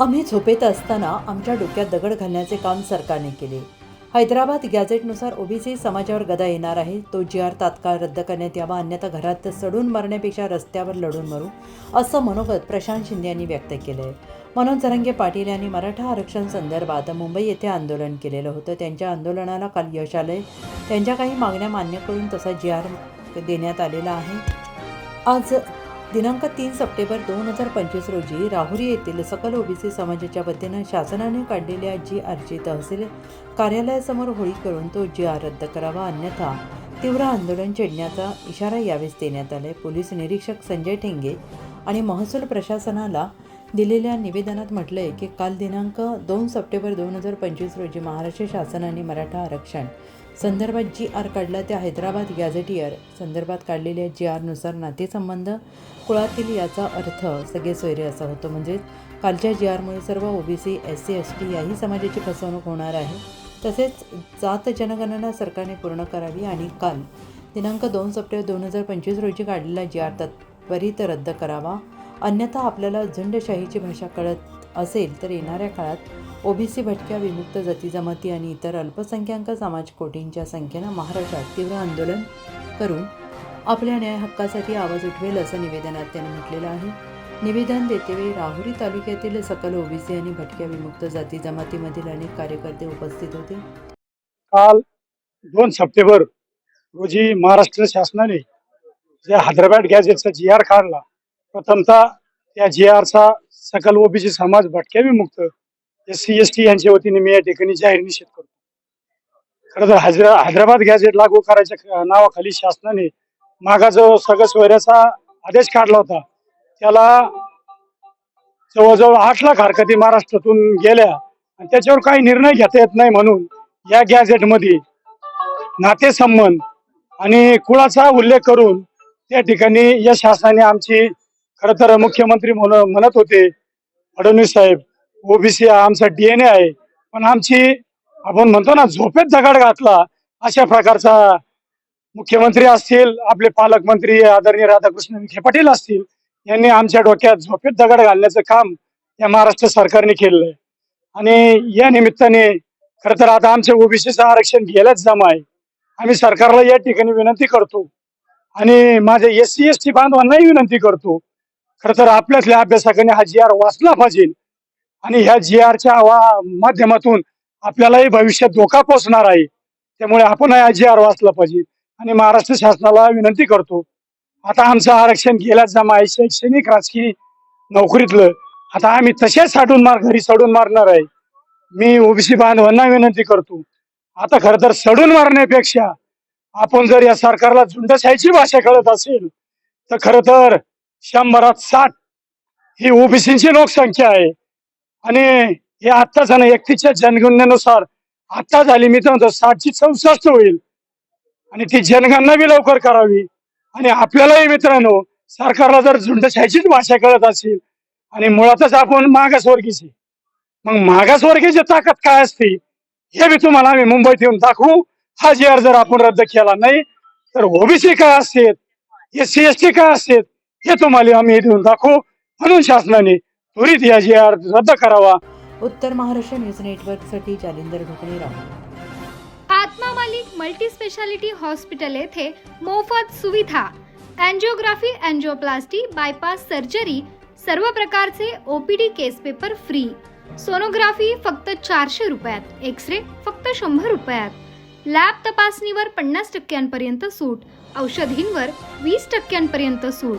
आम्ही झोपेत असताना आमच्या डोक्यात दगड घालण्याचे काम सरकारने केले. हैदराबाद गॅझेटनुसार ओबीसी समाजावर गदा येणार आहे. तो जी आर तात्काळ रद्द करण्यात यावा अन्यथा घरात सडून मरण्यापेक्षा रस्त्यावर लढून मरू असं मनोगत प्रशांत शिंदे यांनी व्यक्त केलं आहे मनोज जरंगे पाटील यांनी मराठा आरक्षण संदर्भात मुंबई येथे आंदोलन केलेलं होतं. त्यांच्या आंदोलनाला काल यश आलंय. त्यांच्या काही मागण्या मान्य करून तसा जी आर देण्यात आलेला आहे. आज दिनांक तीन सप्टेंबर दोन हजार पंचवीस रोजी राहुरी येथील सकल ओबीसी समाजाच्या वतीनं शासनाने काढलेल्या जी आरची तहसील कार्यालयासमोर होळी करून तो जी आर रद्द करावा अन्यथा तीव्र आंदोलन छेडण्याचा इशारा यावेळेस देण्यात आलाय. पोलीस निरीक्षक संजय ठेंगे आणि महसूल प्रशासनाला दिलेल्या निवेदनात म्हटलं आहे की काल दिनांक दोन सप्टेंबर दोन हजार पंचवीस रोजी महाराष्ट्र शासनाने मराठा आरक्षण संदर्भात जी आर काढला त्या हैदराबाद गॅझेटियर संदर्भात काढलेल्या जी आरनुसार नातेसंबंध कुळातील याचा अर्थ सगळे सोयरे असा होतो. म्हणजे कालच्या जी आरमुळे सर्व OBC S C S T याही समाजाची फसवणूक होणार आहे. तसेच जात जनगणना सरकारने पूर्ण करावी आणि काल दिनांक दोन सप्टेंबर दोन हजार पंचवीस रोजी काढलेला जी आर त्वरित रद्द करावा अन्यथा आपल्याला झुंडशाहीची भाषा कळत असेल तर येणाऱ्या काळात ओबीसी भटक्या विमुक्त जाती जमाती आणि इतर अल्पसंख्याक समाज कोटींच्या संख्येनं महाराष्ट्रात तीव्र आंदोलन करून आपल्या न्याय हक्कासाठी आवाज उठवेल असं निवेदनात त्याने म्हटलेलं आहे. निवेदन देतेवेळी राहुरी तालुक्यातील सकल ओबीसी आणि भटक्या विमुक्त जाती जमातीमधील अनेक कार्यकर्ते उपस्थित होते. काल दोन सप्टेंबर रोजी महाराष्ट्र शासनाने जे हैदराबाद गॅझेटचा जी आर काढला प्रथमतः त्या जी आरचा सकल ओबीसी समाज भटक्या विमुक्त एस सी एस टी यांच्या वतीने मी या ठिकाणी जाहीर निषेध करतो. खरं तर हैदरा हैदराबाद गॅझेट लागू करायच्या नावाखाली शासनाने मागा जो सगळं सोयऱ्याचा आदेश काढला होता. त्याला जवळजवळ आठ लाख हरकती महाराष्ट्रातून गेल्या. आणि त्याच्यावर काही निर्णय घेता येत नाही म्हणून या गॅझेटमध्ये नातेसंबंध आणि कुळाचा उल्लेख करून त्या ठिकाणी या शासनाने आमची खर तर मुख्यमंत्री म्हण- म्हणत होते फडणवीस साहेब ओबीसी हा आमचा डीएनए आहे पण आमची आपण म्हणतो ना झोपेत दगड घातला अशा प्रकारचा मुख्यमंत्री असतील आपले पालकमंत्री आदरणीय राधाकृष्ण विखे पाटील असतील यांनी आमच्या डोक्यात झोपेत दगड घालण्याचं काम या महाराष्ट्र सरकारने केलेलं आहे. आणि या निमित्ताने खर तर आता आमच्या ओबीसीचं आरक्षण गेल्याच जमा आहे. आम्ही सरकारला या ठिकाणी विनंती करतो. आणि माझ्या एस सी एस टी बांधवांनाही विनंती करतो. खर तर आपल्यातल्या अभ्यासाकडे हा जी आर वाचला पाहिजे. आणि ह्या जी आरच्या माध्यमातून आपल्यालाही भविष्यात धोका पोचणार आहे. त्यामुळे आपण हा जी आर वाचला पाहिजे. आणि महाराष्ट्र शासनाला विनंती करतो आता आमचं आरक्षण गेल्याच जमा आहे शैक्षणिक राजकीय नोकरीतलं. आता आम्ही तसेच साठून मार घरी सडून मारणार आहे. मी ओबीसी बांधवांना विनंती करतो आता खर तर सडून मारण्यापेक्षा आपण जर या सरकारला झुंडशाहीची भाषा कळत असेल तर खर तर शंभरात साठ. ही ओबीसीची लोकसंख्या आहे. आणि हे आत्ता झालं एकतीसच्या जनगणनेनुसार आत्ता झाली मी तर म्हणतो साठची चौसष्ट होईल. आणि ती जनगणना बी लवकर करावी. आणि आपल्यालाही मित्रांनो सरकारला जर झुंडशाहीचीच भाषा कळत असेल आणि मुळातच आपण मागासवर्गीची. मग मागासवर्गीची ताकद काय असते? हे बी तुम्हाला आम्ही मुंबईत येऊन दाखवू. हा जी अर्ज जर आपण रद्द केला नाही तर ओबीसी काय असतात एस सी एस टी काय असतात हे तुम्हाला आम्ही देऊन दाखवू म्हणून शासनाने त्वरित या जी आर रद्द करावा. उत्तर महाराष्ट्र न्यूज नेटवर्कसाठी Jalindar Dhokane Atma Malik multi speciality hospital येथे मोफत सुविधा अँजिओग्राफी अँजिओप्लास्टी बायपास सर्जरी सर्व प्रकारचे OPD case paper free. Sonography फक्त चारशे रुपयात एक्स रे फक्त शंभर रुपयात. लॅब तपासणीवर पन्नास टक्क्यांपर्यंत सूट औषधींवर वीस टक्क्यांपर्यंत सूट.